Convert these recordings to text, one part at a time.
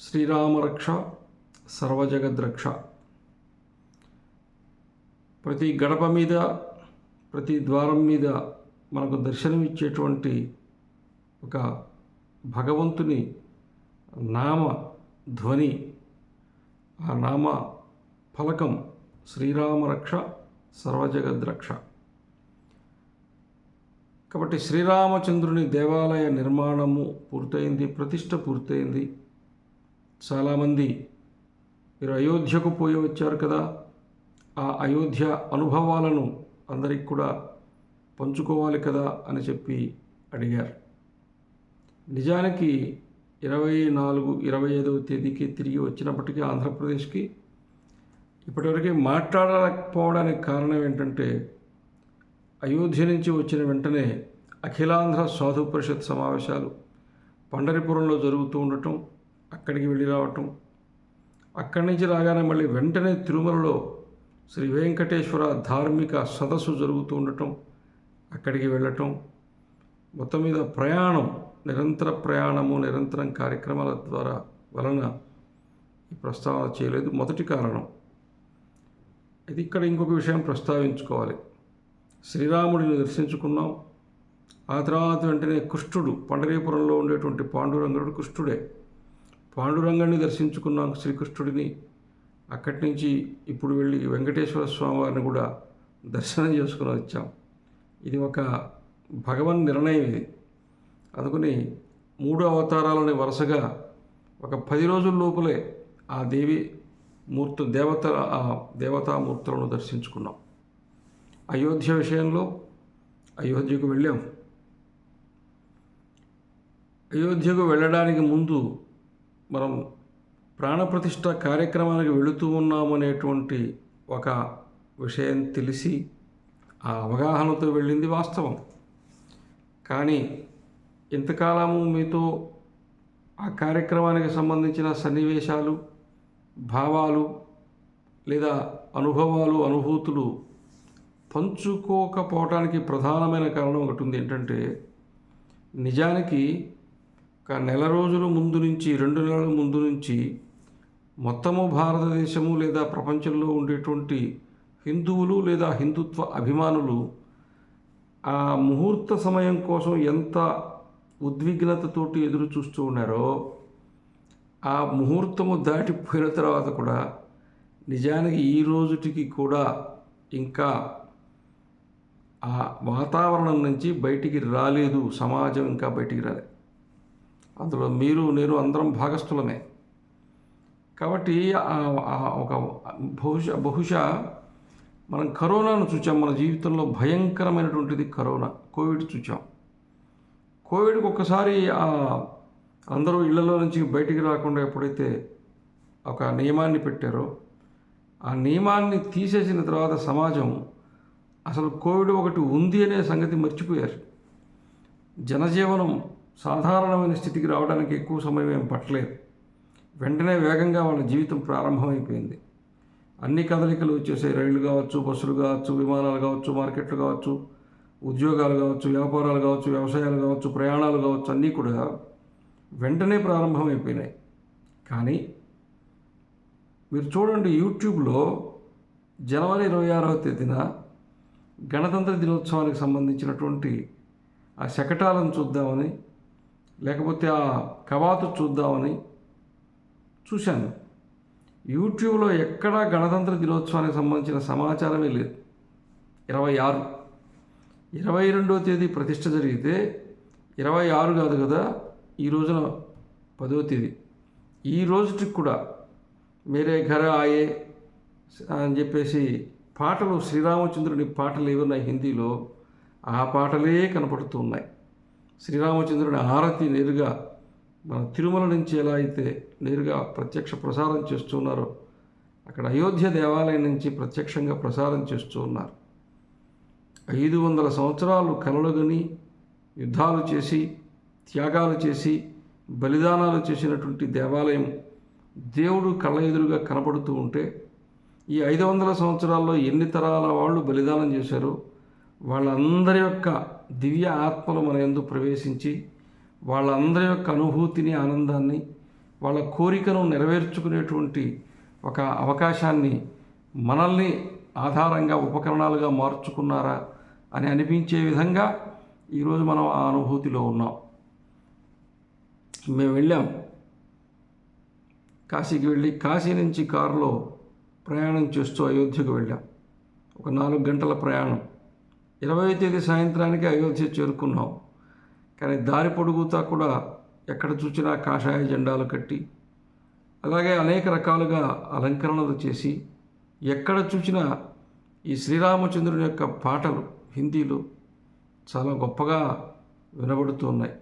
శ్రీరామరక్ష సర్వజగద్రక్ష. ప్రతి గడప మీద ప్రతి ద్వారం మీద మనకు దర్శనమిచ్చేటువంటి ఒక భగవంతుని నామ ధ్వని ఆ నామ ఫలకం శ్రీరామరక్ష సర్వజగద్రక్ష. కాబట్టి శ్రీరామచంద్రుని దేవాలయ నిర్మాణము పూర్తయింది ప్రతిష్ట పూర్తయింది. చాలామంది మీరు అయోధ్యకు పోయి వచ్చారు కదా ఆ అయోధ్య అనుభవాలను అందరికి కూడా పంచుకోవాలి కదా అని చెప్పి అడిగారు. నిజానికి ఇరవై నాలుగు ఇరవై ఐదవ తేదీకి తిరిగి వచ్చినప్పటికీ ఆంధ్రప్రదేశ్కి ఇప్పటివరకు మాట్లాడలేకపోవడానికి కారణం ఏంటంటే అయోధ్య నుంచి వచ్చిన వెంటనే అఖిలాంధ్ర సాధు పరిషత్ సమావేశాలు పండరిపురంలో జరుగుతూ ఉండటం అక్కడికి వెళ్ళి రావటం. అక్కడి నుంచి రాగానే మళ్ళీ వెంటనే తిరుమలలో శ్రీ వెంకటేశ్వర ధార్మిక సదస్సు జరుగుతూ ఉండటం అక్కడికి వెళ్ళటం. మొత్తం మీద ప్రయాణం నిరంతర ప్రయాణము నిరంతరం కార్యక్రమాల ద్వారా వలన ఈ ప్రస్తావన చేయలేదు. మొదటి కారణం ఇది ఇక్కడ ఇంకొక విషయం ప్రస్తావించుకోవాలి. శ్రీరాముడిని దర్శించుకున్నాం. ఆ తర్వాత వెంటనే కృష్ణుడు పండరీపురంలో ఉండేటువంటి పాండురంగుడు కృష్ణుడే. పాండురంగాన్ని దర్శించుకున్నాం శ్రీకృష్ణుడిని. అక్కడి నుంచి ఇప్పుడు వెళ్ళి వెంకటేశ్వర స్వామి వారిని కూడా దర్శనం చేసుకుని వచ్చాం. ఇది ఒక భగవన్ నిర్ణయం ఇది. అందుకని మూడు అవతారాలని వరుసగా ఒక పది రోజుల లోపలే ఆ దేవి మూర్తు దేవత ఆ దేవతామూర్తులను దర్శించుకున్నాం. అయోధ్య విషయంలో అయోధ్యకు వెళ్ళాం. అయోధ్యకు వెళ్ళడానికి ముందు మనం ప్రాణప్రతిష్ఠ కార్యక్రమానికి వెళుతూ ఉన్నామనేటువంటి ఒక విషయం తెలిసి ఆ అవగాహనతో వెళ్ళింది వాస్తవం. కానీ ఇంతకాలము మీతో ఆ కార్యక్రమానికి సంబంధించిన సన్నివేశాలు భావాలు లేదా అనుభవాలు అనుభూతులు పంచుకోకపోవటానికి ప్రధానమైన కారణం ఒకటి ఉంది. ఏంటంటే నిజానికి ఒక నెల రోజుల ముందు నుంచి రెండు నెలల ముందు నుంచి మొత్తము భారతదేశము లేదా ప్రపంచంలో ఉండేటువంటి హిందువులు లేదా హిందుత్వ అభిమానులు ఆ ముహూర్త సమయం కోసం ఎంత ఉద్విగ్నతతోటి ఎదురు చూస్తూ ఉన్నారో ఆ ముహూర్తము దాటిపోయిన తర్వాత కూడా నిజానికి ఈ రోజుటికి కూడా ఇంకా ఆ వాతావరణం నుంచి బయటికి రాలేదు సమాజం ఇంకా బయటికి రాలేదు. అందులో మీరు నేను అందరం భాగస్థులమే. కాబట్టి ఒక బహుశా బహుశా మనం కరోనాను చూచాం. మన జీవితంలో భయంకరమైనటువంటిది కరోనా. కోవిడ్ చూచాం. కోవిడ్కి ఒక్కసారి అందరూ ఇళ్ళలో నుంచి బయటికి రాకుండా ఎప్పుడైతే ఒక నియమాన్ని పెట్టారో ఆ నియమాన్ని తీసేసిన తర్వాత సమాజం అసలు కోవిడ్ ఒకటి ఉంది అనే సంగతి మర్చిపోయారు. జనజీవనం సాధారణమైన స్థితికి రావడానికి ఎక్కువ సమయం ఏం పట్టలేదు. వెంటనే వేగంగా వాళ్ళ జీవితం ప్రారంభమైపోయింది. అన్ని కదలికలు వచ్చేసాయి. రైళ్ళు కావచ్చు బస్సులు కావచ్చు విమానాలు కావచ్చు మార్కెట్లు కావచ్చు ఉద్యోగాలు కావచ్చు వ్యాపారాలు కావచ్చు వ్యవసాయాలు కావచ్చు ప్రయాణాలు కావచ్చు అన్నీ కూడా వెంటనే ప్రారంభమైపోయినాయి. కానీ మీరు చూడండి యూట్యూబ్లో జనవరి ఇరవై ఆరవ తేదీన గణతంత్ర దినోత్సవానికి సంబంధించినటువంటి ఆ శకటాలను చూద్దామని లేకపోతే ఆ కవాతు చూద్దామని చూశాను. యూట్యూబ్లో ఎక్కడా గణతంత్ర దినోత్సవానికి సంబంధించిన సమాచారమే లేదు. ఇరవై ఆరు. ఇరవై రెండో తేదీ ప్రతిష్ట జరిగితే ఇరవై ఆరు కాదు కదా ఈ రోజున పదో తేదీ. ఈ రోజుకి కూడా మేరే ఘర ఆయే అని చెప్పేసి పాటలు శ్రీరామచంద్రుని పాటలు ఏమున్నాయి హిందీలో ఆ పాటలే కనపడుతూ ఉన్నాయి. శ్రీరామచంద్రుని ఆరతి నేరుగా మన తిరుమల నుంచి ఎలా అయితే నేరుగా ప్రత్యక్ష ప్రసారం చేస్తున్నారో అక్కడ అయోధ్య దేవాలయం నుంచి ప్రత్యక్షంగా ప్రసారం చేస్తూ ఉన్నారు. ఐదు వందల సంవత్సరాలు కలలుగని యుద్ధాలు చేసి త్యాగాలు చేసి బలిదానాలు చేసినటువంటి దేవాలయం దేవుడు కళ్ళ ఎదురుగా కనపడుతూ ఉంటే ఈ ఐదు వందల సంవత్సరాల్లో ఎన్ని తరాల వాళ్ళు బలిదానం చేశారో వాళ్ళందరి యొక్క దివ్య ఆత్మలు మన యందు ప్రవేశించి వాళ్ళందరి యొక్క అనుభూతిని ఆనందాన్ని వాళ్ళ కోరికను నెరవేర్చుకునేటువంటి ఒక అవకాశాన్ని మనల్ని ఆధారంగా ఉపకరణాలుగా మార్చుకున్నారా అని అనిపించే విధంగా ఈరోజు మనం ఆ అనుభూతిలో ఉన్నాం. మేము వెళ్ళాం. కాశీకి వెళ్ళి కాశీ నుంచి కారులో ప్రయాణం చేస్తూ అయోధ్యకు వెళ్ళాం. ఒక నాలుగు గంటల ప్రయాణం. ఇరవై తేదీ సాయంత్రానికి అయోధ్య చేరుకున్నాం. కానీ దారి పొడుగుతా కూడా ఎక్కడ చూసినా కాషాయ జెండాలు కట్టి అలాగే అనేక రకాలుగా అలంకరణలు చేసి ఎక్కడ చూసినా ఈ శ్రీరామచంద్రుని యొక్క పాటలు హిందీలో చాలా గొప్పగా వినబడుతున్నాయి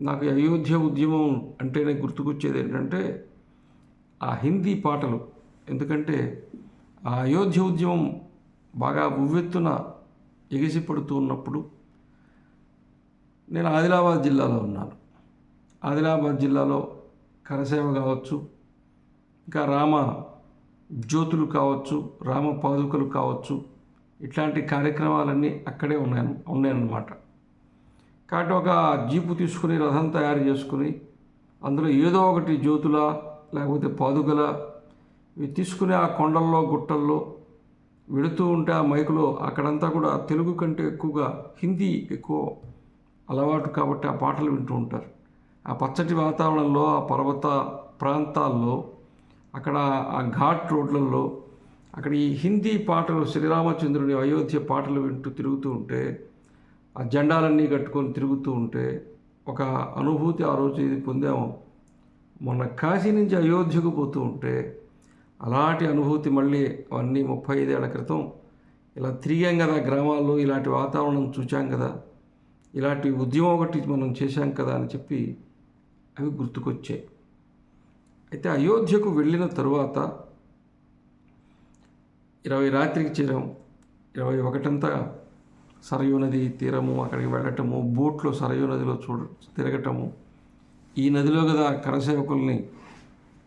నాకు అయోధ్య ఉద్యమం అంటేనే గుర్తుకొచ్చేది ఏంటంటే ఆ హిందీ పాటలు. ఎందుకంటే ఆ అయోధ్య ఉద్యమం బాగా ఉవ్వెత్తున ఎగిసిపడుతూ ఉన్నప్పుడు నేను ఆదిలాబాద్ జిల్లాలో ఉన్నాను. ఆదిలాబాద్ జిల్లాలో కరసేవ కావచ్చు ఇంకా రామ జ్యోతులు కావచ్చు రామ పాదుకలు కావచ్చు ఇట్లాంటి కార్యక్రమాలన్నీ అక్కడే ఉన్నాను ఉన్నాయన్నమాట. కాబట్టి ఒక జీపు తీసుకుని రథం తయారు చేసుకుని అందులో ఏదో ఒకటి జ్యోతుల లేకపోతే పాదుకల ఇవి తీసుకుని ఆ కొండల్లో గుట్టల్లో వెళుతూ ఉంటే ఆ మైకులో అక్కడంతా కూడా తెలుగు కంటే ఎక్కువగా హిందీ ఎక్కువ అలవాటు కాబట్టి ఆ పాటలు వింటూ ఉంటారు. ఆ పచ్చటి వాతావరణంలో ఆ పర్వత ప్రాంతాల్లో అక్కడ ఆ ఘాట్ రోడ్లలో అక్కడ ఈ హిందీ పాటలు శ్రీరామచంద్రుని అయోధ్య పాటలు వింటూ తిరుగుతూ ఉంటే ఆ జెండాలన్నీ కట్టుకొని తిరుగుతూ ఉంటే ఒక అనుభూతి ఆ రోజు ఇది పొందాము. మొన్న కాశీ నుంచి అయోధ్యకు పోతూ ఉంటే అలాంటి అనుభూతి మళ్ళీ అవన్నీ ముప్పై ఐదేళ్ళ క్రితం ఇలా తిరిగాం కదా గ్రామాల్లో ఇలాంటి వాతావరణం చూచాం కదా ఇలాంటి ఉద్యమం ఒకటి మనం చేశాం కదా అని చెప్పి అవి గుర్తుకొచ్చాయి. అయితే అయోధ్యకు వెళ్ళిన తరువాత ఇరవై రాత్రికి చేరాం. ఇరవై ఒకటంతా సరయూ నది తీరము అక్కడికి వెళ్ళటము బోట్లో సరయూ నదిలో చూడ తిరగటము ఈ నదిలో కదా కరసేవకుల్ని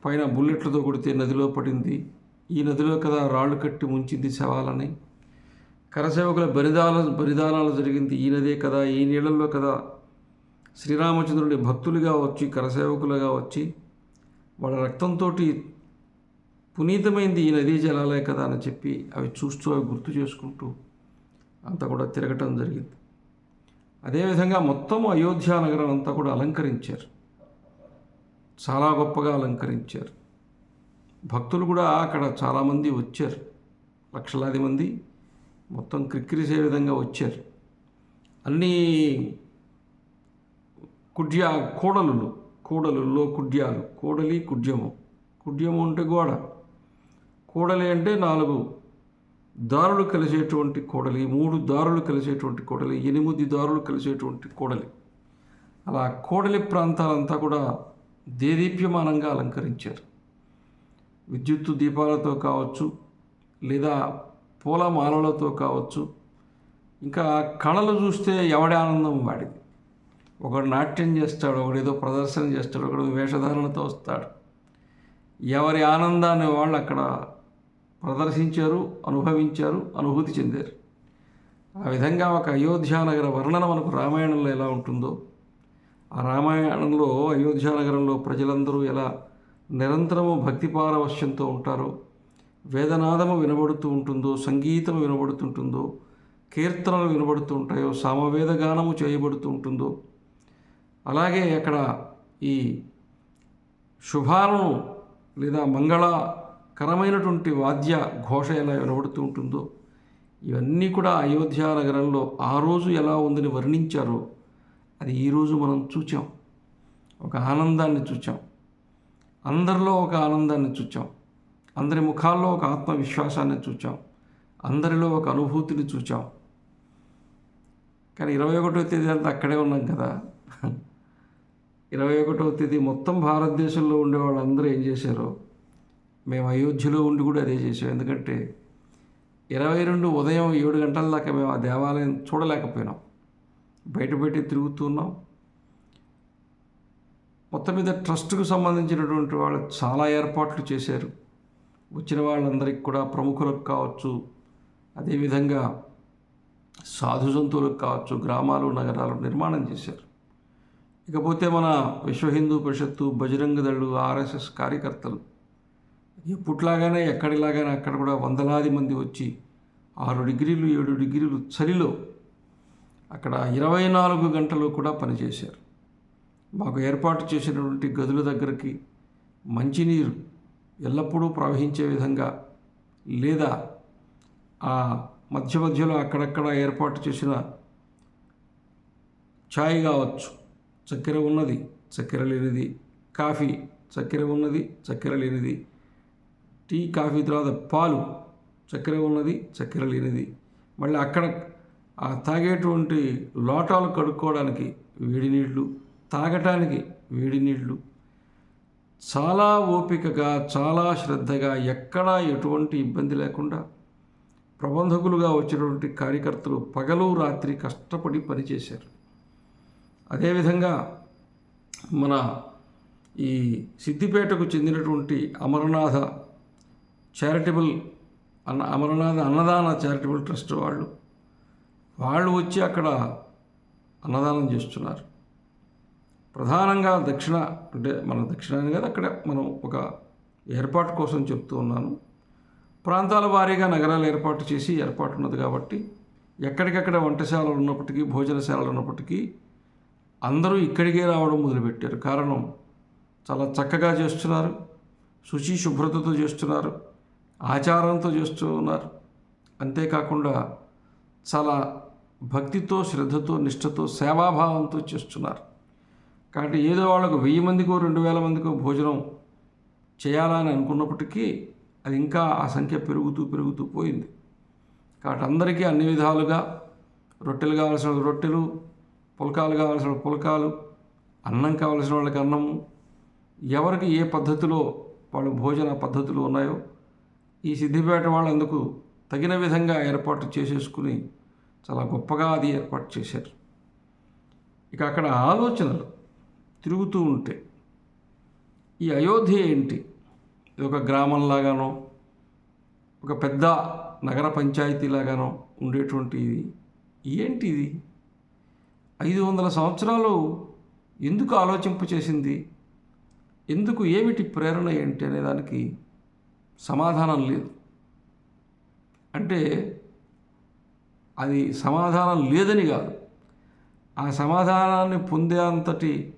పైన బుల్లెట్లతో కొడితే నదిలో పడింది. ఈ నదిలో కదా రాళ్ళు కట్టి ముంచింది శవాలని. కరసేవకుల బలిదాన బలిదానాలు జరిగింది. ఈ నదే కదా ఈ నీళ్ళల్లో కదా శ్రీరామచంద్రుడి భక్తులుగా వచ్చి కరసేవకులుగా వచ్చి వాళ్ళ రక్తంతో పునీతమైంది ఈ నదీ జలాలే కదా అని చెప్పి అవి చూస్తూ అవి గుర్తు చేసుకుంటూ అంతా కూడా తిరగటం జరిగింది. అదేవిధంగా మొత్తం అయోధ్య నగరం అంతా కూడా అలంకరించారు. చాలా గొప్పగా అలంకరించారు. భక్తులు కూడా అక్కడ చాలామంది వచ్చారు. లక్షలాది మంది మొత్తం క్రిక్కిరిసే విధంగా వచ్చారు. అన్నీ కుడ్య కూడలులు కూడలుల్లో కుడ్యాలు కూడలి కుడ్యము. కుడ్యము అంటే గోడ. కూడలి అంటే నాలుగు దారులు కలిసేటువంటి కూడలి మూడు దారులు కలిసేటువంటి కూడలి ఎనిమిది దారులు కలిసేటువంటి కూడలి. అలా కూడలి ప్రాంతాలంతా కూడా దేదీప్యమానంగా అలంకరించారు. విద్యుత్తు దీపాలతో కావచ్చు లేదా పూల మాలలతో కావచ్చు ఇంకా కళలు చూస్తే ఎవడి ఆనందం వాడిది. ఒకడు నాట్యం చేస్తాడు ఒకడు ఏదో ప్రదర్శన చేస్తాడు ఒకడు వేషధారణతో వస్తాడు. ఎవరి ఆనందాన్ని వాళ్ళు అక్కడ ప్రదర్శించారు అనుభవించారు అనుభూతి చెందారు. ఆ విధంగా ఒక అయోధ్యానగర వర్ణన మనకు రామాయణంలో ఎలా ఉంటుందో ఆ రామాయణంలో అయోధ్య నగరంలో ప్రజలందరూ ఎలా నిరంతరము భక్తి పారవశ్యంతో ఉంటారో వేదనాదము వినబడుతూ ఉంటుందో సంగీతం వినబడుతుంటుందో కీర్తనలు వినబడుతూ ఉంటాయో సామవేద గానము చేయబడుతూ ఉంటుందో అలాగే అక్కడ ఈ శుభాలను లేదా మంగళకరమైనటువంటి వాద్య ఘోష ఎలా వినబడుతూ ఉంటుందో ఇవన్నీ కూడా అయోధ్య నగరంలో ఆ రోజు ఎలా ఉందని వర్ణించారో అది ఈరోజు మనం చూచాం. ఒక ఆనందాన్ని చూచాం. అందరిలో ఒక ఆనందాన్ని చూచాం. అందరి ముఖాల్లో ఒక ఆత్మవిశ్వాసాన్ని చూచాం. అందరిలో ఒక అనుభూతిని చూచాం. కానీ ఇరవై ఒకటో తేదీ అంతా అక్కడే ఉన్నాం కదా. ఇరవై ఒకటో తేదీ మొత్తం భారతదేశంలో ఉండే వాళ్ళందరూ ఏం చేశారో మేము అయోధ్యలో ఉండి కూడా అదే చేసాం ఎందుకంటే ఇరవై రెండు ఉదయం ఏడు గంటల దాకా మేము ఆ దేవాలయం చూడలేకపోయినాం. బయట బయట తిరుగుతున్నాం. మొత్తం మీద ట్రస్ట్కు సంబంధించినటువంటి వాళ్ళు చాలా ఏర్పాట్లు చేశారు. వచ్చిన వాళ్ళందరికీ కూడా ప్రముఖులకు కావచ్చు అదేవిధంగా సాధు జంతువులకు కావచ్చు గ్రామాలు నగరాలు నిర్మాణం చేశారు. ఇకపోతే మన విశ్వ హిందూ పరిషత్తు బజరంగ దళ్ళు ఆర్ఎస్ఎస్ కార్యకర్తలు ఎప్పుట్లాగానే ఎక్కడిలాగానే అక్కడ కూడా వందలాది మంది వచ్చి ఆరు డిగ్రీలు ఏడు డిగ్రీలు చలిలో అక్కడ ఇరవై నాలుగు గంటలు కూడా పనిచేశారు. మాకు ఏర్పాటు చేసినటువంటి గదుల దగ్గరికి మంచినీరు ఎల్లప్పుడూ ప్రవహించే విధంగా లేదా ఆ మధ్య మధ్యలో అక్కడక్కడ ఏర్పాటు చేసిన ఛాయ్ కావచ్చు చక్కెర ఉన్నది చక్కెర లేనిది కాఫీ చక్కెర ఉన్నది చక్కెర లేనిది టీ కాఫీ తర్వాత పాలు చక్కెర ఉన్నది చక్కెర లేనిది. మళ్ళీ అక్కడ ఆ తాగేటువంటి లోటాలు కడుక్కోవడానికి వేడి నీళ్ళు తాగటానికి వేడి నీళ్ళు. చాలా ఓపికగా చాలా శ్రద్ధగా ఎక్కడా ఎటువంటి ఇబ్బంది లేకుండా ప్రబంధకులుగా వచ్చినటువంటి కార్యకర్తలు పగలు రాత్రి కష్టపడి పనిచేశారు. అదేవిధంగా మన ఈ సిద్దిపేటకు చెందినటువంటి అమరనాథ చారిటబుల్ అన్న అమరనాథ అన్నదాన చారిటబుల్ ట్రస్ట్ వాళ్ళు వాళ్ళు వచ్చి అక్కడ అన్నదానం చేస్తున్నారు. ప్రధానంగా దక్షిణ అంటే మన దక్షిణాన్ని కాదు అక్కడ మనం ఒక ఏర్పాటు కోసం చెప్తూ ఉన్నాను. ప్రాంతాల వారీగా నగరాలు ఏర్పాటు చేసి ఏర్పాటు ఉన్నది కాబట్టి ఎక్కడికక్కడ వంటశాలలు ఉన్నప్పటికీ భోజనశాలలు ఉన్నప్పటికీ అందరూ ఇక్కడికే రావడం మొదలుపెట్టారు. కారణం చాలా చక్కగా చేస్తున్నారు. శుచి శుభ్రతతో చేస్తున్నారు. ఆచారంతో చేస్తూ ఉన్నారు అంతేకాకుండా చాలా భక్తితో శ్రద్ధతో నిష్ఠతో సేవాభావంతో చేస్తున్నారు. కాబట్టి ఏదో వాళ్ళకు వెయ్యి మందికో రెండు వేల మందికో భోజనం చేయాలని అనుకున్నప్పటికీ అది ఇంకా ఆ సంఖ్య పెరుగుతూ పెరుగుతూ పోయింది. కాబట్టి అందరికీ అన్ని విధాలుగా రొట్టెలు కావాల్సిన రొట్టెలు పులకాలు కావాల్సిన పులకాలు అన్నం కావాల్సిన వాళ్ళకి అన్నము ఎవరికి ఏ పద్ధతిలో వాళ్ళ భోజన పద్ధతులు ఉన్నాయో ఈ సిద్ధిపేట వాళ్ళు అందుకు తగిన విధంగా ఏర్పాటు చేసేసుకుని చాలా గొప్పగా అది ఏర్పాటు చేశారు. ఇక అక్కడ ఆలోచనలు తిరుగుతూ ఉంటే ఈ అయోధ్య ఏంటి? ఇది ఒక గ్రామంలాగానో ఒక పెద్ద నగర పంచాయతీలాగానో ఉండేటువంటి ఇది ఏంటి ఇది? ఐదు వందల సంవత్సరాలు ఎందుకు ఆలోచింప చేసింది? ఎందుకు ఏమిటి ప్రేరణ ఏంటి అనే దానికి సమాధానం లేదు. అంటే అది సమాధానం లేదని కాదు. ఆ సమాధానాన్ని పొందే అంతటి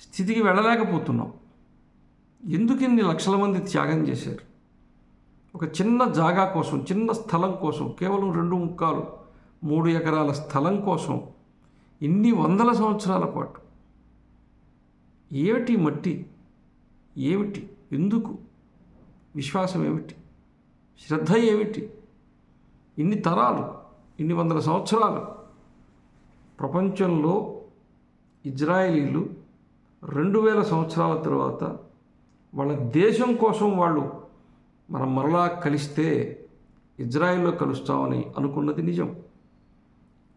స్థితికి వెళ్ళలేకపోతున్నాం. ఎందుకు ఇన్ని లక్షల మంది త్యాగం చేశారు? ఒక చిన్న జాగా కోసం చిన్న స్థలం కోసం కేవలం రెండు ముక్కాలు మూడు ఎకరాల స్థలం కోసం ఇన్ని వందల సంవత్సరాల పాటు ఏమిటి మట్టి? ఏమిటి? ఎందుకు? విశ్వాసం ఏమిటి? శ్రద్ధ ఏమిటి? ఇన్ని తరాలు ఇన్ని వందల సంవత్సరాలు ప్రపంచంలో ఇజ్రాయేలీలు రెండు వేల సంవత్సరాల తర్వాత వాళ్ళ దేశం కోసం వాళ్ళు మనం మరలా కలిస్తే ఇజ్రాయెల్లో కలుస్తామని అనుకున్నది నిజం.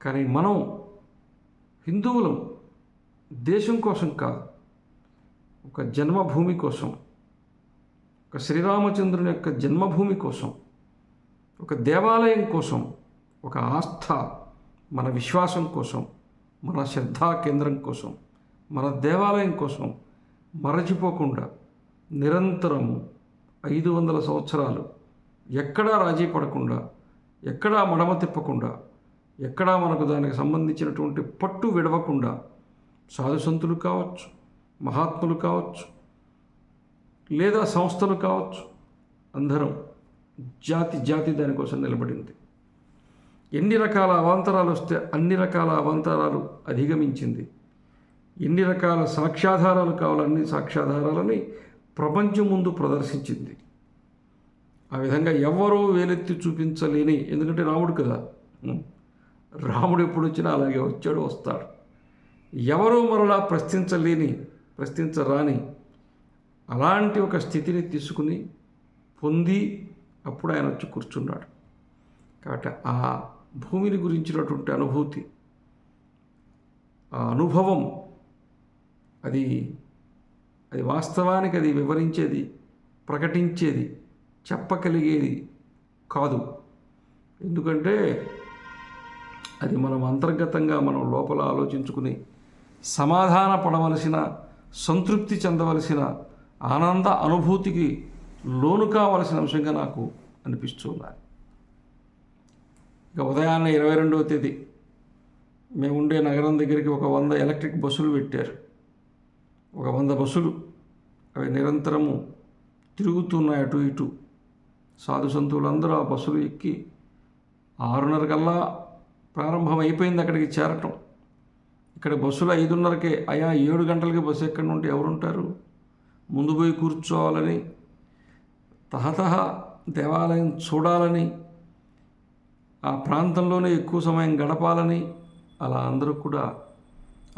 కానీ మనం హిందువులం దేశం కోసం కాదు ఒక జన్మభూమి కోసం ఒక శ్రీరామచంద్రుని యొక్క జన్మభూమి కోసం ఒక దేవాలయం కోసం ఒక ఆస్థ మన విశ్వాసం కోసం మన శ్రద్ధా కేంద్రం కోసం మన దేవాలయం కోసం మరచిపోకుండా నిరంతరము ఐదు వందల సంవత్సరాలు ఎక్కడా రాజీ పడకుండా ఎక్కడా మడమ తిప్పకుండా ఎక్కడా మనకు దానికి సంబంధించినటువంటి పట్టు విడవకుండా సాధుసంతులు కావచ్చు మహాత్ములు కావచ్చు లేదా సంస్థలు కావచ్చు అందరం జాతి జాతి దానికోసం నిలబడింది. ఎన్ని రకాల అవాంతరాలు వస్తే అన్ని రకాల అవాంతరాలు అధిగమించింది. ఎన్ని రకాల సాక్ష్యాధారాలు కావాలన్ని సాక్ష్యాధారాలని ప్రపంచం ముందు ప్రదర్శించింది. ఆ విధంగా ఎవ్వరూ వేలెత్తి చూపించలేని ఎందుకంటే రాముడు కదా. రాముడు ఎప్పుడు వచ్చినా అలాగే వచ్చాడు వస్తాడు. ఎవరూ మరలా ప్రశ్నించలేని ప్రశ్నించరాని అలాంటి ఒక స్థితిని తీసుకుని పొంది అప్పుడు ఆయన వచ్చి కూర్చున్నాడు. కాబట్టి ఆ భూమిని గురించినటువంటి అనుభూతి. ఆ అనుభవం అది అది వాస్తవానికి అది వివరించేది ప్రకటించేది చెప్పగలిగేది కాదు. ఎందుకంటే అది మనం అంతర్గతంగా మనం లోపల ఆలోచించుకుని సమాధాన పడవలసిన సంతృప్తి చెందవలసిన ఆనంద అనుభూతికి లోను కావలసిన అంశంగా నాకు అనిపిస్తూ ఇక ఉదయాన్నే ఇరవై రెండవ తేదీ మేము ఉండే నగరం దగ్గరికి ఒక వంద ఎలక్ట్రిక్ బస్సులు పెట్టారు. ఒక వంద బస్సులు అవి నిరంతరము తిరుగుతున్నాయి అటు ఇటు. సాధు సంతువులందరూ ఆ బస్సులు ఎక్కి ఆరున్నర కల్లా ప్రారంభం అయిపోయింది అక్కడికి చేరటం. ఇక్కడ బస్సులు ఐదున్నరకే అయా ఏడు గంటలకి బస్సు ఎక్కడి నుండి ఎవరుంటారు? ముందు పోయి కూర్చోవాలని తహతహ దేవాలయం చూడాలని ఆ ప్రాంతంలోనే ఎక్కువ సమయం గడపాలని అలా అందరూ కూడా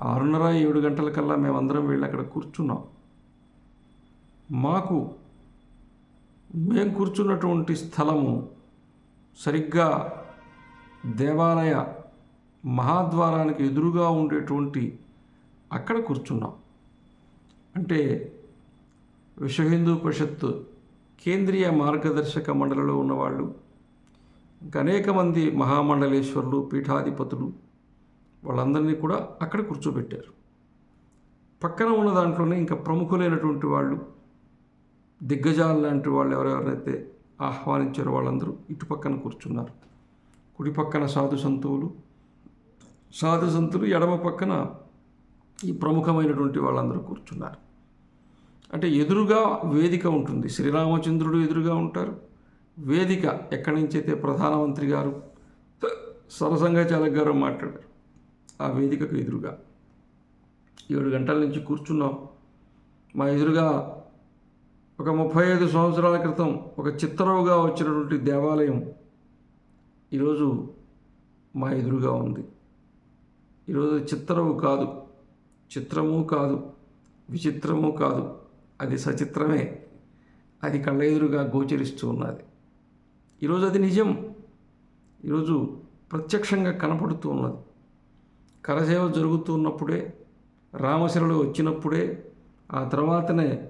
ఆరున్నర ఏడు గంటల కల్లా మేమందరం వెళ్ళి అక్కడ కూర్చున్నాం. మాకు మేము కూర్చున్నటువంటి స్థలము సరిగ్గా దేవాలయ మహాద్వారానికి ఎదురుగా ఉండేటువంటి అక్కడ కూర్చున్నాం. అంటే విశ్వ హిందూ పరిషత్ కేంద్రీయ మార్గదర్శక మండలిలో ఉన్నవాళ్ళు ఇంకా అనేక మంది మహామండలేశ్వరులు పీఠాధిపతులు వాళ్ళందరినీ కూడా అక్కడ కూర్చోబెట్టారు. పక్కన ఉన్న దాంట్లోనే ఇంకా ప్రముఖులైనటువంటి వాళ్ళు దిగ్గజాలు లాంటి వాళ్ళు ఎవరెవరైతే ఆహ్వానించారో వాళ్ళందరూ ఇటు పక్కన కూర్చున్నారు. కుడి పక్కన సాధు సంతువులు సాధు సంతులు ఎడమ పక్కన ఈ ప్రముఖమైనటువంటి వాళ్ళందరూ కూర్చున్నారు. అంటే ఎదురుగా వేదిక ఉంటుంది. శ్రీరామచంద్రుడు ఎదురుగా ఉంటారు. వేదిక ఎక్కడి నుంచి అయితే ప్రధానమంత్రి గారు సరసంఘచాలక్ గారు మాట్లాడారు ఆ వేదికకు ఎదురుగా. ఏడు గంటల నుంచి కూర్చున్నాం. మా ఎదురుగా ఒక ముప్పై ఐదు సంవత్సరాల క్రితం ఒక చిత్తరవుగా వచ్చినటువంటి దేవాలయం ఈరోజు మా ఎదురుగా ఉంది. ఈరోజు చిత్తరవు కాదు చిత్రము కాదు విచిత్రము కాదు అది సచిత్రమే. అది కళ్ళ ఎదురుగా గోచరిస్తూ ఉన్నది. ఈరోజు అది నిజం. ఈరోజు ప్రత్యక్షంగా కనపడుతూ ఉన్నది. కరసేవ జరుగుతున్నప్పుడే రామశిరలు వచ్చినప్పుడే ఆ తర్వాతనే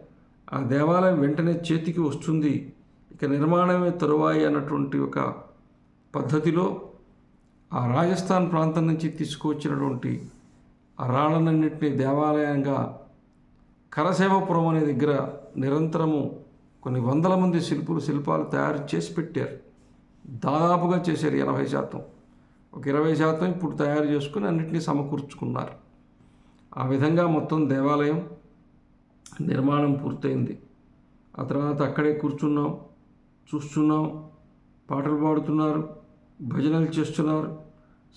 ఆ దేవాలయం వెంటనే చేతికి వస్తుంది. ఇక నిర్మాణమే తరువాయి అన్నటువంటి ఒక పద్ధతిలో ఆ రాజస్థాన్ ప్రాంతం నుంచి తీసుకువచ్చినటువంటి ఆ రాళ్ళన్నింటినీ దేవాలయంగా కరసేవపురం అనే దగ్గర నిరంతరము కొన్ని వందల మంది శిల్పులు శిల్పాలు తయారు చేసి పెట్టారు. దాదాపుగా చేశారు ఎనభై శాతం. ఒక ఇరవై శాతం ఇప్పుడు తయారు చేసుకుని అన్నింటినీ సమకూర్చుకున్నారు. ఆ విధంగా మొత్తం దేవాలయం నిర్మాణం పూర్తయింది. ఆ తర్వాత అక్కడే కూర్చున్నాం చూస్తున్నాం పాటలు పాడుతున్నారు భజనలు చేస్తున్నారు.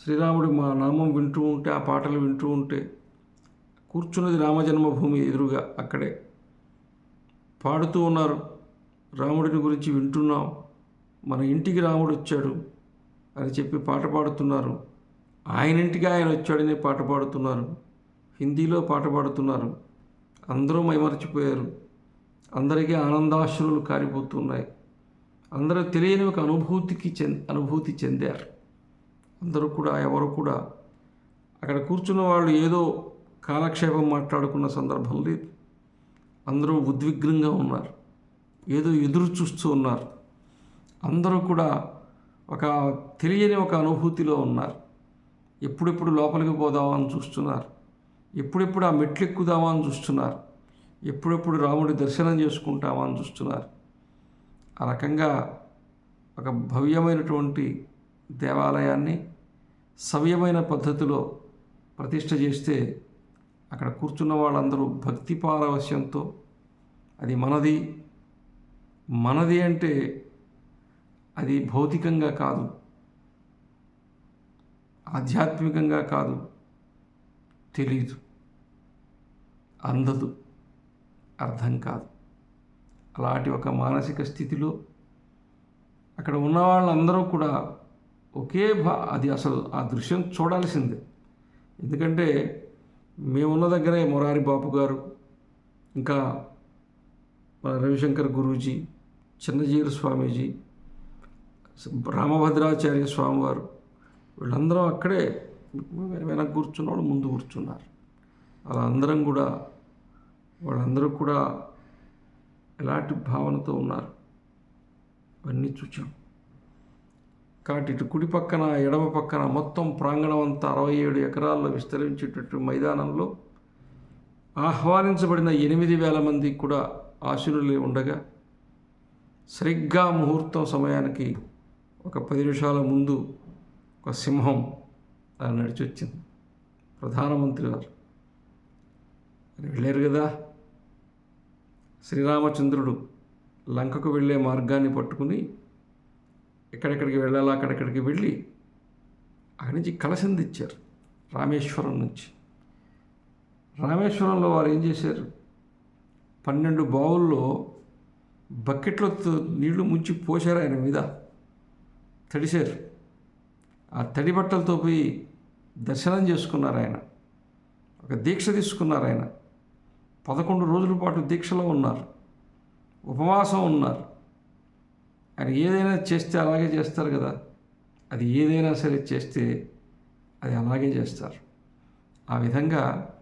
శ్రీరాముడు మా నామం వింటూ ఉంటే ఆ పాటలు వింటూ ఉంటే కూర్చున్నది రామజన్మభూమి ఎదురుగా అక్కడే. పాడుతూ ఉన్నారు. రాముడిని గురించి వింటున్నాం. మన ఇంటికి రాముడు వచ్చాడు. అని చెప్పి పాట పాడుతున్నారు. ఆయన ఇంటికి ఆయన వచ్చాడని పాట పాడుతున్నారు. హిందీలో పాట పాడుతున్నారు. అందరూ మైమర్చిపోయారు. అందరికీ ఆనందాశ్రులు కారిపోతున్నాయి. అందరూ తెలియని ఒక అనుభూతికి చెంద అనుభూతి చెందారు. అందరూ కూడా ఎవరు కూడా అక్కడ కూర్చున్న వాళ్ళు ఏదో కాలక్షేపం మాట్లాడుకున్న సందర్భం లేదు. అందరూ ఉద్విగ్నంగా ఉన్నారు. ఏదో ఎదురు చూస్తూ ఉన్నారు. అందరూ కూడా ఒక తెలియని ఒక అనుభూతిలో ఉన్నారు. ఎప్పుడెప్పుడు లోపలికి పోదామా అని చూస్తున్నారు. ఎప్పుడెప్పుడు ఆ మెట్లు ఎక్కుదామా అని చూస్తున్నారు. ఎప్పుడెప్పుడు రాముడి దర్శనం చేసుకుంటామా అని చూస్తున్నారు. ఆ రకంగా ఒక భవ్యమైనటువంటి దేవాలయాన్ని సవ్యమైన పద్ధతిలో ప్రతిష్ట చేస్తే అక్కడ కూర్చున్న వాళ్ళందరూ భక్తి పారవశ్యంతో అది మనది మనది అంటే అది భౌతికంగా కాదు. ఆధ్యాత్మికంగా కాదు. తెలీదు. అందదు. అర్థం కాదు. అలాంటి ఒక మానసిక స్థితిలో అక్కడ ఉన్న వాళ్ళందరూ కూడా ఒకే భా అది అసలు ఆ దృశ్యం చూడాల్సిందే. ఎందుకంటే మేమున్న దగ్గరే మొరారి బాపు గారు ఇంకా రవిశంకర్ గురూజీ చిన్నజీరు స్వామీజీ రామభద్రాచార్య స్వామివారు వీళ్ళందరం అక్కడే వెనక కూర్చున్నవాడు ముందు కూర్చున్నారు. అలా అందరం కూడా వాళ్ళందరూ కూడా ఎలాంటి భావనతో ఉన్నారు? అవన్నీ చూచాం కాబట్టి ఇటు కుడి పక్కన ఎడమ పక్కన మొత్తం ప్రాంగణం అంతా అరవై ఏడు ఎకరాల్లో విస్తరించేటట్టు మైదానంలో ఆహ్వానించబడిన ఎనిమిది వేల మంది కూడా ఆశీనులే ఉండగా సరిగ్గా ముహూర్తం సమయానికి ఒక పది నిమిషాల ముందు ఒక సింహం అలా నడిచి వచ్చింది ప్రధానమంత్రి గారు. వెళ్ళారు కదా. శ్రీరామచంద్రుడు లంకకు వెళ్ళే మార్గాన్ని పట్టుకుని ఎక్కడెక్కడికి వెళ్ళాలో అక్కడెక్కడికి వెళ్ళి అక్కడి నుంచి కలశం తెచ్చారు రామేశ్వరం నుంచి. రామేశ్వరంలో వారు ఏం చేశారు? పన్నెండు బావుల్లో బకెట్లో నీళ్ళు ముంచి పోశారు ఆయన మీద. తడిశారు. ఆ తడి బట్టలతో పోయి దర్శనం చేసుకున్నారు ఆయన. ఒక దీక్ష తీసుకున్నారు ఆయన. పదకొండు రోజుల పాటు దీక్షలో ఉన్నారు. ఉపవాసం ఉన్నారు. ఆయన ఏదైనా చేస్తే అలాగే చేస్తారు కదా. అది ఏదైనా సరే చేస్తే అది అలాగే చేస్తారు. ఆ విధంగా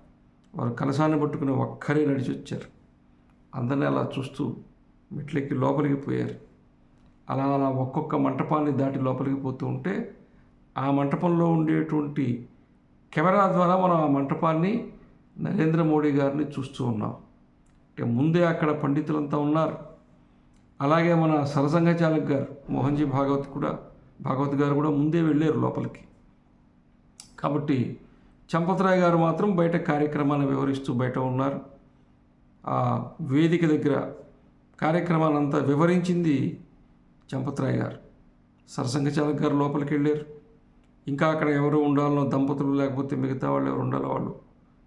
వారు కలసాన్ని పట్టుకుని ఒక్కరే నడిచి వచ్చారు అందరినీ అలా చూస్తూ మెట్లెక్కి లోపలికి పోయారు. అలా అలా ఒక్కొక్క మంటపాన్ని దాటి లోపలికి పోతూ ఉంటే ఆ మంటపంలో ఉండేటువంటి కెమెరా ద్వారా మనం ఆ మంటపాన్ని నరేంద్ర మోడీ గారిని చూస్తూ ఉన్నాం. అంటే ముందే అక్కడ పండితులంతా ఉన్నారు. అలాగే మన సరసంగ చాలక్ గారు మోహన్జీ భాగవత్ కూడా భాగవత్ గారు కూడా ముందే వెళ్ళారు లోపలికి. కాబట్టి చంపతరాయ్ గారు మాత్రం బయట కార్యక్రమాన్ని వివరిస్తూ బయట ఉన్నారు. ఆ వేదిక దగ్గర కార్యక్రమాలంతా వివరించింది చంపతరాయ్ గారు. సరసంఘచాలక్ గారు లోపలికి వెళ్ళారు ఇంకా అక్కడ ఎవరు ఉండాలనో దంపతులు లేకపోతే మిగతా వాళ్ళు ఎవరు ఉండాలో వాళ్ళు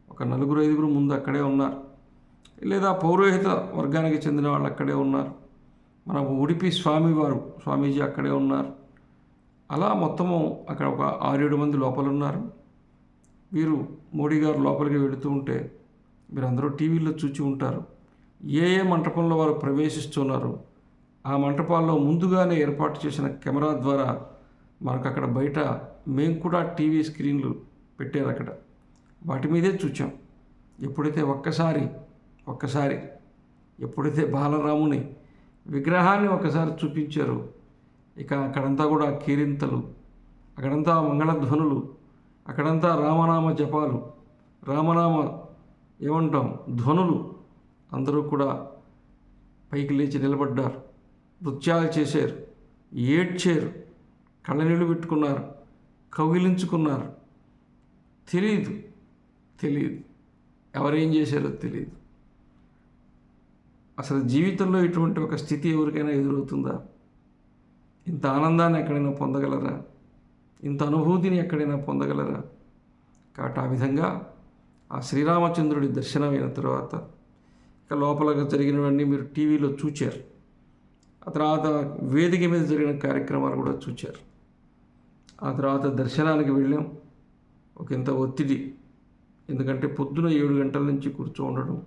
ఒక నలుగురు ఐదుగురు ముందు అక్కడే ఉన్నారు. లేదా పౌరోహిత వర్గానికి చెందిన వాళ్ళు అక్కడే ఉన్నారు. మన ఉడిపి స్వామివారు స్వామీజీ అక్కడే ఉన్నారు. అలా మొత్తము అక్కడ ఒక ఆరేడు మంది లోపల ఉన్నారు వీరు మోడీ గారు లోపలికి వెళుతూ ఉంటే మీరు అందరూ టీవీలో చూచి ఉంటారు. ఏ ఏ మంటపంలో వారు ప్రవేశిస్తున్నారు? ఆ మంటపాల్లో ముందుగానే ఏర్పాటు చేసిన కెమెరా ద్వారా మనకు అక్కడ బయట మేము కూడా టీవీ స్క్రీన్లు పెట్టారు అక్కడ. వాటి మీదే చూచాం. ఎప్పుడైతే ఒక్కసారి ఒక్కసారి ఎప్పుడైతే బాలరాముని విగ్రహాన్ని ఒకసారి చూపించారో ఇక అక్కడంతా కూడా కీరింతలు అక్కడంతా మంగళధ్వనులు అక్కడంతా రామనామ జపాలు రామనామ ఏమంటాం? ధ్వనులు అందరూ కూడా పైకి లేచి నిలబడ్డారు. నృత్యాలు చేశారు. ఏడ్చారు. కళ్ళనీళ్ళు పెట్టుకున్నారు. కౌగిలించుకున్నారు. తెలియదు తెలియదు ఎవరేం చేశారో తెలియదు అసలు జీవితంలో ఇటువంటి ఒక స్థితి ఎవరికైనా ఎదురవుతుందా? ఇంత ఆనందాన్ని ఎక్కడైనా పొందగలరా? ఇంత అనుభూతిని ఎక్కడైనా పొందగలరా? కాబట్టి ఆ విధంగా ఆ శ్రీరామచంద్రుడి దర్శనమైన తర్వాత లోపల జరిగినవన్నీ మీరు టీవీలో చూచారు. ఆ తర్వాత వేదిక మీద జరిగిన కార్యక్రమాలు కూడా చూచారు. ఆ తర్వాత దర్శనానికి వెళ్ళాం. ఒక ఇంత ఒత్తిడి. ఎందుకంటే పొద్దున ఏడు గంటల నుంచి కూర్చో ఉండడం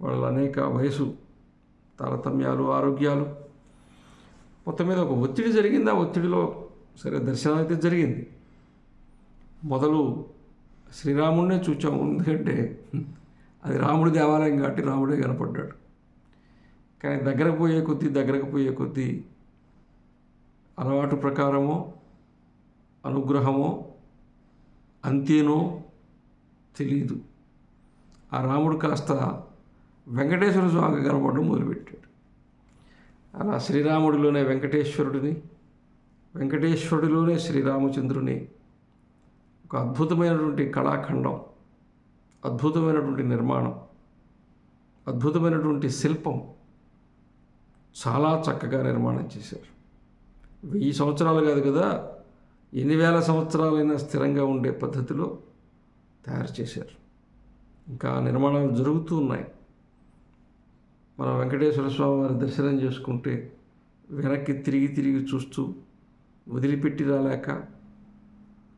వాళ్ళ అనేక వయసు తారతమ్యాలు ఆరోగ్యాలు. మొత్తం మీద ఒక ఒత్తిడి జరిగింది. ఆ ఒత్తిడిలో సరే దర్శనం అయితే జరిగింది. మొదలు శ్రీరాముడినే చూచాము. ఎందుకంటే అది రాముడి దేవాలయం కాబట్టి రాముడే కనపడ్డాడు. కానీ దగ్గరకు పోయే కొద్దీ దగ్గరకు పోయే కొద్దీ అలవాటు ప్రకారమో అనుగ్రహమో అంతేనో తెలియదు ఆ రాముడు కాస్త వెంకటేశ్వర స్వామి కనపడడం మొదలుపెట్టాడు. అలా శ్రీరాముడిలోనే వెంకటేశ్వరుడిని వెంకటేశ్వరుడిలోనే శ్రీరామచంద్రుని ఒక అద్భుతమైనటువంటి కళాఖండం అద్భుతమైనటువంటి నిర్మాణం అద్భుతమైనటువంటి శిల్పం చాలా చక్కగా నిర్మాణం చేశారు. వెయ్యి సంవత్సరాలు కాదు కదా ఎన్ని వేల సంవత్సరాలైనా స్థిరంగా ఉండే పద్ధతిలో తయారు చేశారు. ఇంకా నిర్మాణాలు జరుగుతూ ఉన్నాయి. మన వెంకటేశ్వర స్వామి వారి దర్శనం చేసుకుంటే వెనక్కి తిరిగి తిరిగి చూస్తూ వదిలిపెట్టి రాలేక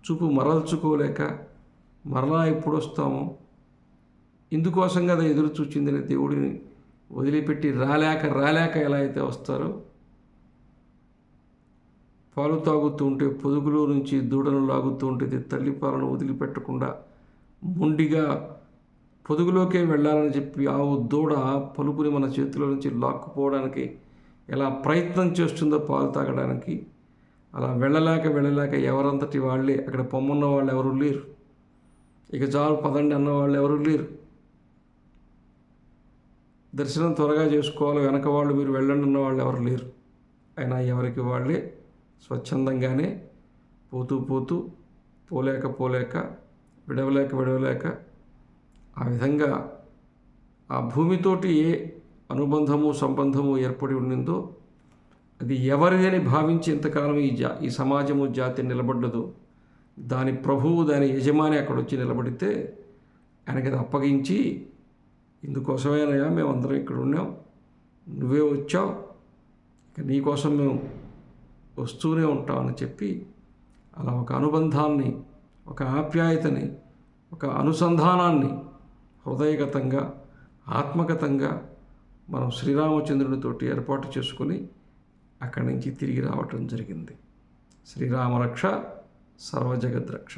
చూపు మరల్చుకోలేక మరలా ఎప్పుడు వస్తామో ఇందుకోసం కదా ఎదురు చూచిందని దేవుడిని వదిలిపెట్టి రాలేక రాలేక ఎలా అయితే వస్తారో పాలు తాగుతూ ఉంటే పొదుగులో నుంచి దూడను లాగుతూ ఉంటుంది తల్లి పాలను వదిలిపెట్టకుండా మొండిగా పొదుగులోకే వెళ్ళాలని చెప్పి ఆవు దూడ పలుపుని మన చేతిలో నుంచి లాక్కుపోవడానికి ఎలా ప్రయత్నం చేస్తుందో పాలు తాగడానికి అలా వెళ్ళలేక వెళ్ళలేక ఎవరంతటి వాళ్ళే అక్కడ పొమ్మన్న వాళ్ళు ఎవరు లేరు. ఇక చాలు పదండి అన్న వాళ్ళు ఎవరు లేరు. దర్శనం త్వరగా చేసుకోవాలి వెనక వాళ్ళు మీరు వెళ్ళండి ఉన్న వాళ్ళు ఎవరు లేరు. అయినా ఎవరికి వాళ్ళే స్వచ్ఛందంగానే పోతూ పోతూ పోలేక పోలేక విడవలేక విడవలేక ఆ విధంగా ఆ భూమితోటి ఏ అనుబంధము సంబంధము ఏర్పడి ఉండిందో అది ఎవరిది అని భావించి ఇంతకాలం ఈ జా ఈ సమాజము జాతి నిలబడ్డదో దాని ప్రభువు దాని యజమాని అక్కడ వచ్చి నిలబడితే ఆయనకి అది అప్పగించి ఇందుకోసమేనయ్యా మేమందరం ఇక్కడ ఉన్నాం. నువ్వే వచ్చావు. ఇక నీకోసం మేము వస్తూనే ఉంటామని చెప్పి అలా ఒక అనుబంధాన్ని ఒక ఆప్యాయతని ఒక అనుసంధానాన్ని హృదయగతంగా ఆత్మగతంగా మనం శ్రీరామచంద్రునితోటి ఏర్పాటు చేసుకుని అక్కడి నుంచి తిరిగి రావటం జరిగింది. శ్రీరామరక్ష సర్వజగద్రక్ష.